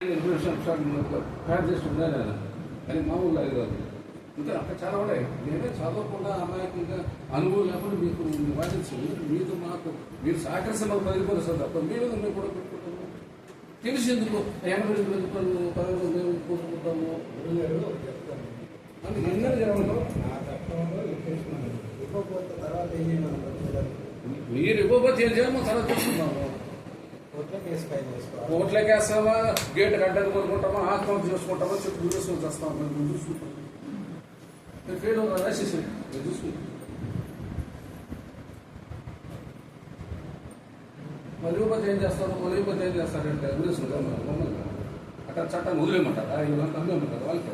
Information pack చేసి ఉండాలి కానీ మామూలు అది కాదు ఇంకా అక్కడ చాలా ఉన్నాయి నేనే చదవకుండా అమాయకంగా అనుభవం లేకుండా మీకు వాదించి మీతో మాకు మీరు సహకరిస్తే మాకు పదిపోతుంది సార్ తప్ప మీరు మేము కూడా పెట్టుకుంటాము తెలిసి ఎందుకు ఎనభై రెండు పెట్టుకుంటాము పదహారు మేము కోరుకుంటాము అని ఎన్నో ఇవ్వకపోతే తర్వాత ఏం మీరు ఇవ్వకపోతే ఏం చేయాలి? తర్వాత చూసుకుంటాము ఓట్లకేస్తామా గేట్ గడ్డలు కొనుక్కుంటామా? ఆత్మహత్య చేసుకుంటామా? చెప్పు చూసుకొని చేస్తామా మేము చూసుకుంటాం మీరు ఫెయిల్ అవుతారు రాసేసి మేము చూసుకుంటాం మళ్ళీ ఏం చేస్తారు మళ్ళీ ఏం చేస్తారంటే వదిలేసుకుంటాం మమ్మల్ని అక్కడ చట్టాన్ని వదిలేయమంటారా? ఇవ్వంతా అమ్మేయమంటారు వాళ్ళకి?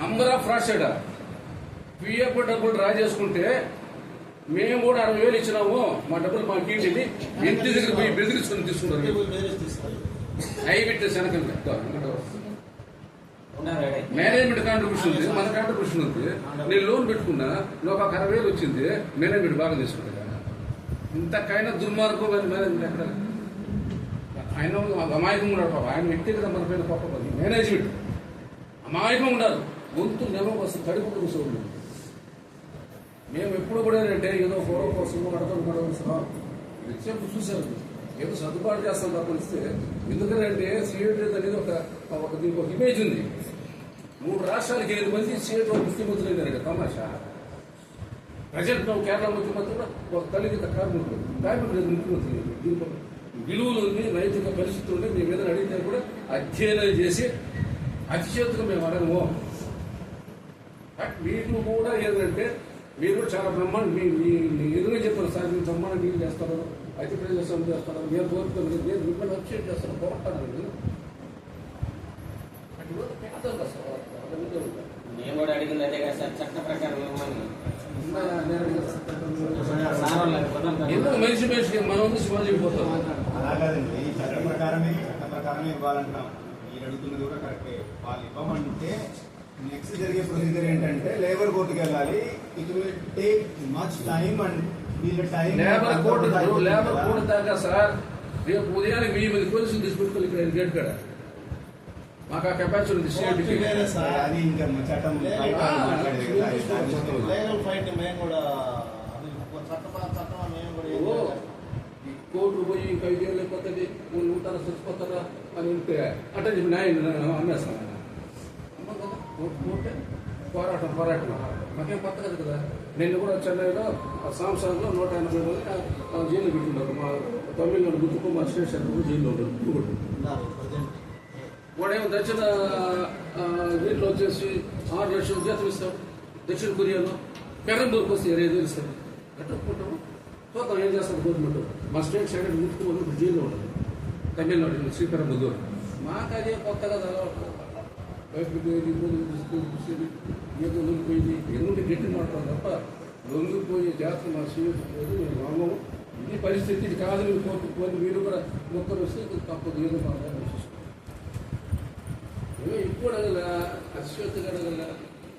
Number of fraud side PF డబ్బులు డ్రా చేసుకుంటే మేము కూడా అరవై వేలు ఇచ్చినాము. మా డబ్బులు మా ఇంటికి ఇంటి దగ్గర పోయి బెదిరించుకొని తీసుకుంటారు అవి పెట్టే శనకం మేనేజ్మెంట్ కాంట్రిబ్యూషన్ ఉంది. మన కాంట్రిబ్యూషన్ ఉంది. నేను లోన్ పెట్టుకున్నా. నాకు ఒక అరవై వేలు వచ్చింది. మేనేజ్మెంట్ బాగా తీసుకుంటా ఇంతకైనా దుర్మార్గం మేనేజ్మెంట్ ఎక్కడ? ఆయన అమాయకం ఉన్నాడు పాప. ఆయన వ్యక్తిగత మన పైన పాప మేనేజ్మెంట్ అమాయకం ఉండాలి గొంతు నెల వస్తుంది. కడుపు కూర్చోండి మేము ఎప్పుడు కూడా అంటే ఏదో ఫోరో కోసం అడగడం గొడవ నిత్యం చూశారు ఏదో సర్దుబాటు చేస్తాం తప్పనిస్తే ఎందుకంటే సీఎట్ అనేది ఒక ఒక దీనికి ఒక ఇమేజ్ ఉంది. మూడు రాష్ట్రాలకి ఎనిమిది మంది సీఎట్ ముఖ్యమంత్రులు అయినారు తమాషా. ప్రజెంట్ మేము కేరళ ముఖ్యమంత్రి కూడా ఒక తల్లికి కార్మికుడు కార్మికుడు లేదు ముఖ్యమంత్రి దీంట్లో విలువలు ఉంది నైతిక పరిస్థితులు ఉంది మేము ఏదైనా అడిగితే కూడా అధ్యయనం చేసి అతిచేతుగా మేము అడగము. బట్ మీకు కూడా ఏంటంటే మీరు కూడా చాలా బ్రహ్మాండం మీ మీ ఎదురుగా చెప్పారు సార్ మీరు బ్రహ్మాండం డీల్ చేస్తారు అయితే ప్రజలు చేస్తారు నేను కోరుకున్నాను నేను మిమ్మల్ని అప్షేట్ చేస్తాను పోరాటాను నేను కూడా అడిగింది అదే కదా సార్ చట్ట ప్రకారం. ఎందుకు మనిషి మనిషికి మనం ఉంది శివాజీ పోతాం? అలా కాదండి చట్ట ప్రకారమే చట్ట ప్రకారమే ఇవ్వాలంటాం మీరు అడుగుతున్నది కూడా కరెక్టే వాళ్ళు ఇవ్వమంటే నెక్స్ట్ జరిగే ప్రొసీజర్ ఏంటంటే లేబర్ కోర్టుకి వెళ్ళాలి. It will take much time and వీళ్ళ time labour court labour court దాకా సార్ రేపు ఉదయానికి వెయ్యి మంది పోలీసులు తీసుకెట్టుకోవాలి ఇక్కడ గేట్ కాడ. మాకు ఆ కెపాసిటీ ఉంది. సార్, అది ఇంకా చట్టం లీగల్ ఫైట్ మేము కూడా కోర్టు పోయి ఇంకా ఐదేళ్ళు అయిపోతుంది వాళ్ళు ఉంటారా చచ్చిపోతారా అని ఉంటే అంటే చెప్పి నాయన పోరాటం పోరాటం. మాకేం కొత్త కదా కదా? నిన్ను కూడా చెన్నైలో ఆ నూట ఎనభై మంది ఆ- జైలు పెట్టున్నారు మా తమిళనాడు గుర్తుకు మా స్టేషన్ జైల్లో ఉన్నారు వాడేమో దక్షిణ వీటిలో వచ్చేసి ఆరు లక్షలు జీతం ఇస్తాం. దక్షిణ కొరియాలో పెరంబూర్కి వస్తే ఇరవై ఐదు ఇస్తాం. కట్టుకుంటాము చూద్దాం ఏం చేస్తాం? గవర్నమెంట్. మా స్టేట్ సైడ్ ముట్టుకోవాలి ఇప్పుడు జైల్లో ఉండదు తమిళనాడు శ్రీపెరంబుదూర్ మాకు అదే కొత్తగా చదవట్లేదు బయటకు ఏది పోయి తీసుకొని చూసేది ఏదో గట్టి మాట్లాడు తప్ప లొంగిపోయే జాతర మా సీఎస్ లేదు మేము రాము ఇది పరిస్థితి ఇది కాదు మీరు కోర్టు పోయి మీరు కూడా మొక్కలు వస్తే తప్పదు ఏదో మాట్లాడాలి ఏమో ఇప్పుడు అడగల అశ్వత్ అడగల.